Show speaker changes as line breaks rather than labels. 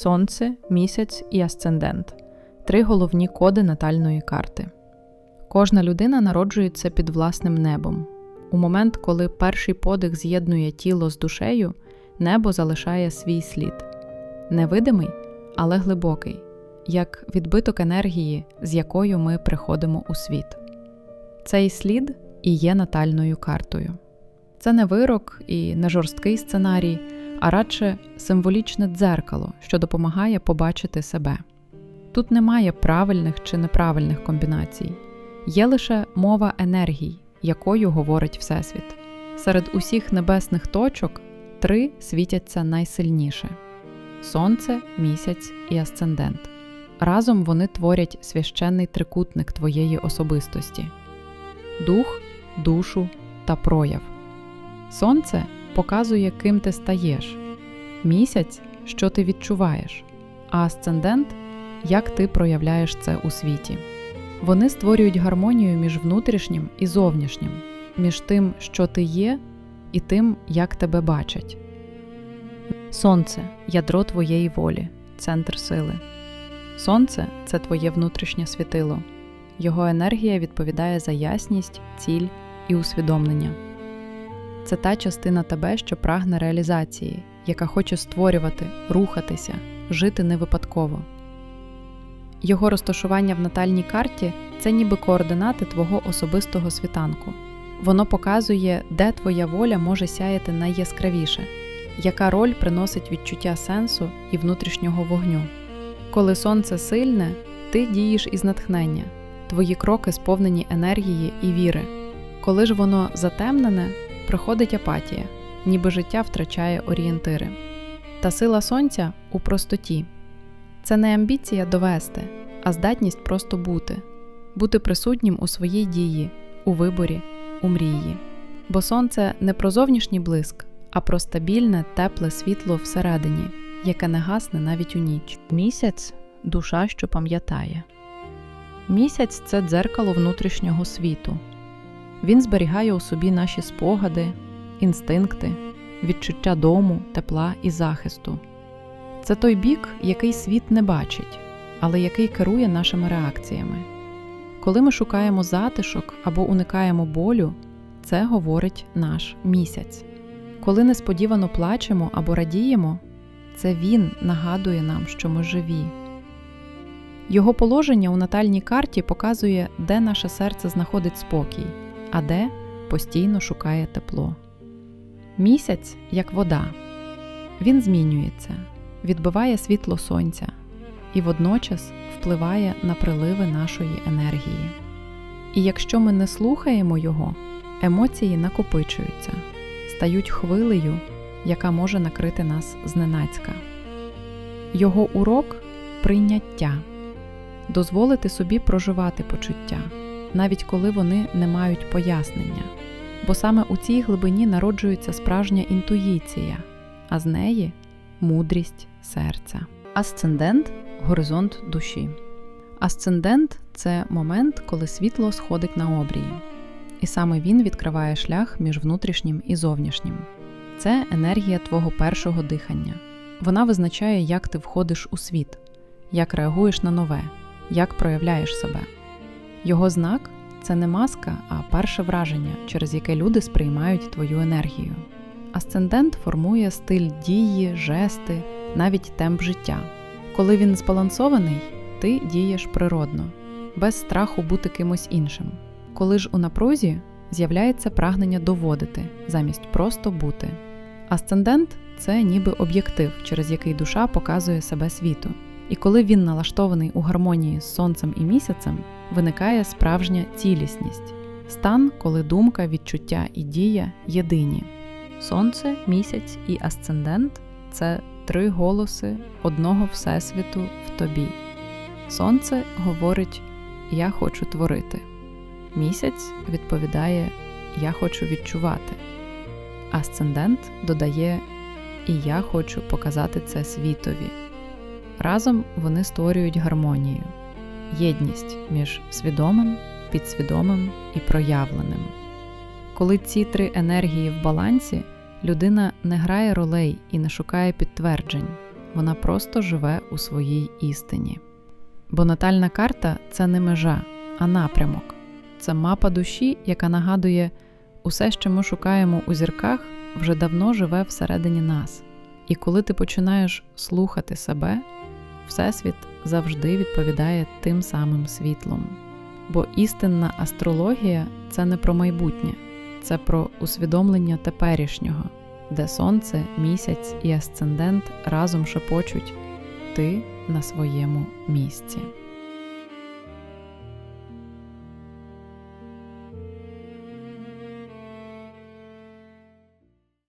Сонце, місяць і асцендент три головні коди натальної карти. Кожна людина народжується під власним небом. У момент, коли перший подих з'єднує тіло з душею, небо залишає свій слід невидимий, але глибокий, як відбиток енергії, з якою ми приходимо у світ. Цей слід і є натальною картою. Це не вирок і не жорсткий сценарій, а радше символічне дзеркало, що допомагає побачити себе. Тут немає правильних чи неправильних комбінацій, є лише мова енергій, якою говорить Всесвіт. Серед усіх небесних точок три світяться найсильніше сонце, місяць і асцендент. Разом вони творять священний трикутник твоєї особистості дух, душу та прояв. Сонце показує, ким ти стаєш, місяць, що ти відчуваєш, а асцендент як ти проявляєш це у світі. Вони створюють гармонію між внутрішнім і зовнішнім, між тим, що ти є, і тим, як тебе бачать. Сонце ядро твоєї волі, центр сили. Сонце це твоє внутрішнє світило. Його енергія відповідає за ясність, ціль і усвідомлення. Це та частина тебе, що прагне реалізації, яка хоче створювати, рухатися, жити не випадково. Його розташування в натальній карті це ніби координати твого особистого світанку. Воно показує, де твоя воля може сяяти найяскравіше, яка роль приносить відчуття сенсу і внутрішнього вогню. Коли сонце сильне, ти дієш із натхнення, твої кроки сповнені енергії і віри. Коли ж воно затемнене, приходить апатія, ніби життя втрачає орієнтири. Та сила сонця у простоті. Це не амбіція довести, а здатність просто бути, бути присутнім у своїй дії, у виборі, у мрії. Бо сонце не про зовнішній блиск, а про стабільне, тепле світло всередині, яке не гасне навіть у ніч. Місяць душа, що пам'ятає. Місяць це дзеркало внутрішнього світу. Він зберігає у собі наші спогади, інстинкти, відчуття дому, тепла і захисту. Це той бік, який світ не бачить, але який керує нашими реакціями. Коли ми шукаємо затишок або уникаємо болю, це говорить наш місяць. Коли несподівано плачемо або радіємо, це він нагадує нам, що ми живі. Його положення у натальній карті показує, де наше серце знаходить спокій, а де постійно шукає тепло. Місяць як вода. Він змінюється відбиває світло сонця і водночас впливає на приливи нашої енергії. І якщо ми не слухаємо його, емоції накопичуються, стають хвилею, яка може накрити нас зненацька. Його урок прийняття дозволити собі проживати почуття, навіть коли вони не мають пояснення, бо саме у цій глибині народжується справжня інтуїція, а з неї мудрість серця. Асцендент горизонт душі. Асцендент це момент, коли світло сходить на обрії. І саме він відкриває шлях між внутрішнім і зовнішнім. Це енергія твого першого дихання. Вона визначає, як ти входиш у світ, як реагуєш на нове, як проявляєш себе. Його знак це не маска, а перше враження, через яке люди сприймають твою енергію. Асцендент формує стиль дії, жести, навіть темп життя. Коли він збалансований, ти дієш природно, без страху бути кимось іншим. Коли ж у напрузі з'являється прагнення доводити замість просто бути. Асцендент це ніби об'єктив, через який душа показує себе світу. І коли він налаштований у гармонії з сонцем і місяцем, виникає справжня цілісність, стан, коли думка, відчуття і дія єдині. Сонце, місяць і асцендент це три голоси одного Всесвіту в тобі. Сонце говорить Я хочу творити. Місяць відповідає Я хочу відчувати. Асцендент додає І я хочу показати це світові. Разом вони створюють гармонію, єдність між свідомим, підсвідомим і проявленим. Коли ці три енергії в балансі, людина не грає ролей і не шукає підтверджень, вона просто живе у своїй істині. Бо натальна карта це не межа, а напрямок. Це мапа душі, яка нагадує, усе, що ми шукаємо у зірках, вже давно живе всередині нас. І коли ти починаєш слухати себе, Всесвіт завжди відповідає тим самим світлом. Бо істинна астрологія це не про майбутнє, це про усвідомлення теперішнього, де сонце, місяць і асцендент разом шепочуть ти на своєму місці.